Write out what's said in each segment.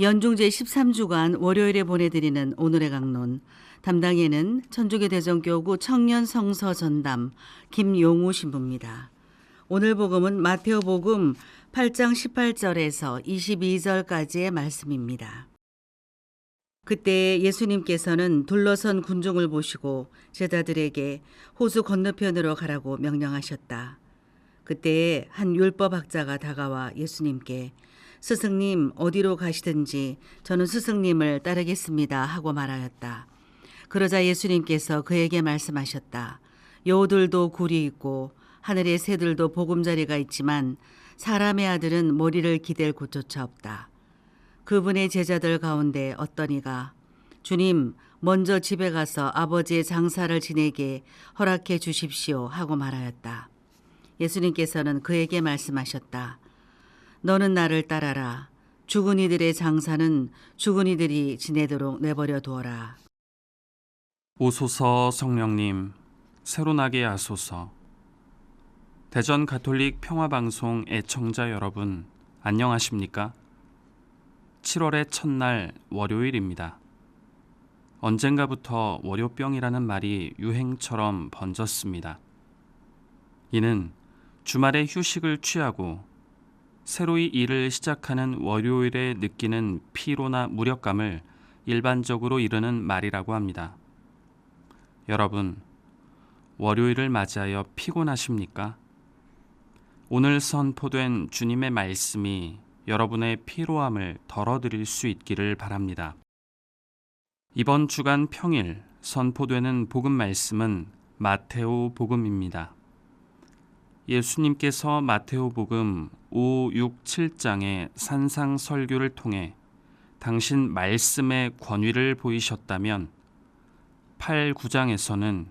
연중 제 13주간 월요일에 보내드리는 오늘의 강론 담당에는 천주교 대전교구 청년 성서 전담 김용우 신부입니다. 오늘 복음은 마테오 복음 8장 18절에서 22절까지의 말씀입니다. 그때 예수님께서는 둘러선 군중을 보시고 제자들에게 호수 건너편으로 가라고 명령하셨다. 그때 한 율법학자가 다가와 예수님께 스승님 어디로 가시든지 저는 스승님을 따르겠습니다 하고 말하였다. 그러자 예수님께서 그에게 말씀하셨다. 여우들도 굴이 있고 하늘의 새들도 보금자리가 있지만 사람의 아들은 머리를 기댈 곳조차 없다. 그분의 제자들 가운데 어떤 이가 주님 먼저 집에 가서 아버지의 장사를 지내게 허락해 주십시오 하고 말하였다. 예수님께서는 그에게 말씀하셨다. 너는 나를 따라라. 죽은 이들의 장사는 죽은 이들이 지내도록 내버려 두어라. 오소서 성령님 새로 나게 하소서 대전 가톨릭 평화방송 애청자 여러분 안녕하십니까? 7월의 첫날 월요일입니다. 언젠가부터 월요병이라는 말이 유행처럼 번졌습니다. 이는 주말에 휴식을 취하고 새로이 일을 시작하는 월요일에 느끼는 피로나 무력감을 일반적으로 이르는 말이라고 합니다. 여러분, 월요일을 맞이하여 피곤하십니까? 오늘 선포된 주님의 말씀이 여러분의 피로함을 덜어드릴 수 있기를 바랍니다. 이번 주간 평일 선포되는 복음 말씀은 마테오 복음입니다. 예수님께서 마테오 복음 5, 6, 7장의 산상 설교를 통해 당신 말씀의 권위를 보이셨다면 8, 9장에서는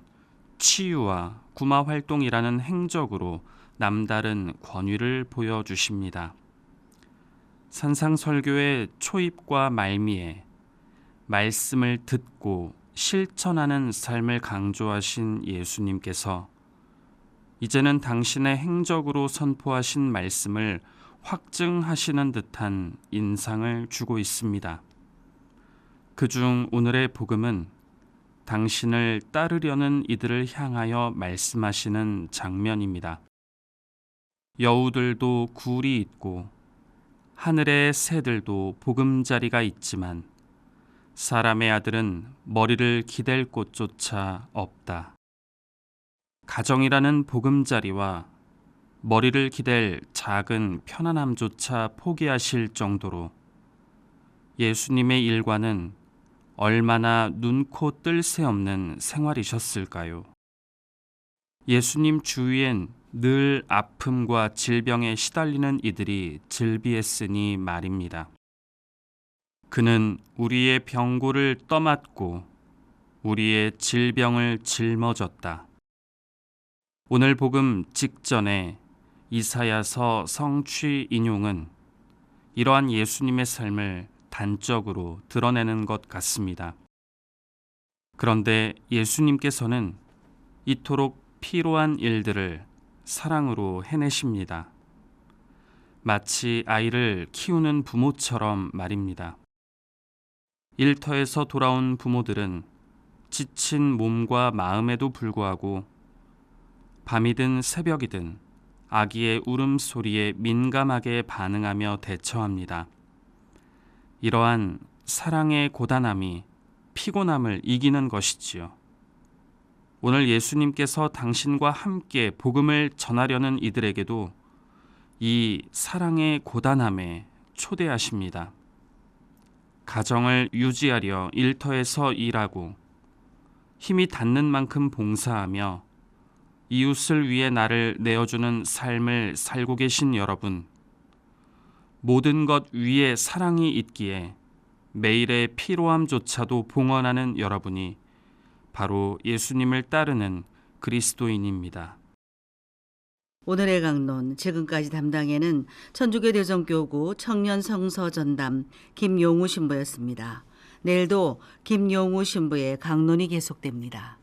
치유와 구마 활동이라는 행적으로 남다른 권위를 보여주십니다. 산상설교의 초입과 말미에 말씀을 듣고 실천하는 삶을 강조하신 예수님께서 이제는 당신의 행적으로 선포하신 말씀을 확증하시는 듯한 인상을 주고 있습니다. 그중 오늘의 복음은 당신을 따르려는 이들을 향하여 말씀하시는 장면입니다. 여우들도 굴이 있고 하늘의 새들도 보금자리가 있지만 사람의 아들은 머리를 기댈 곳조차 없다. 가정이라는 보금자리와 머리를 기댈 작은 편안함조차 포기하실 정도로 예수님의 일과는 얼마나 눈코 뜰 새 없는 생활이셨을까요? 예수님 주위엔 늘 아픔과 질병에 시달리는 이들이 즐비했으니 말입니다. 그는 우리의 병고를 떠맡고 우리의 질병을 짊어졌다. 오늘 복음 직전에 이사야서 성취 인용은 이러한 예수님의 삶을 단적으로 드러내는 것 같습니다. 그런데 예수님께서는 이토록 피로한 일들을 사랑으로 해내십니다. 마치 아이를 키우는 부모처럼 말입니다. 일터에서 돌아온 부모들은 지친 몸과 마음에도 불구하고 밤이든 새벽이든 아기의 울음소리에 민감하게 반응하며 대처합니다. 이러한 사랑의 고단함이 피곤함을 이기는 것이지요. 오늘 예수님께서 당신과 함께 복음을 전하려는 이들에게도 이 사랑의 고단함에 초대하십니다. 가정을 유지하려 일터에서 일하고 힘이 닿는 만큼 봉사하며 이웃을 위해 나를 내어주는 삶을 살고 계신 여러분, 모든 것 위에 사랑이 있기에 매일의 피로함조차도 봉헌하는 여러분이 바로 예수님을 따르는 그리스도인입니다. 오늘의 강론 지금까지 담당에는 천주교 대전교구 청년 성서 전담 김용우 신부였습니다. 내일도 김용우 신부의 강론이 계속됩니다.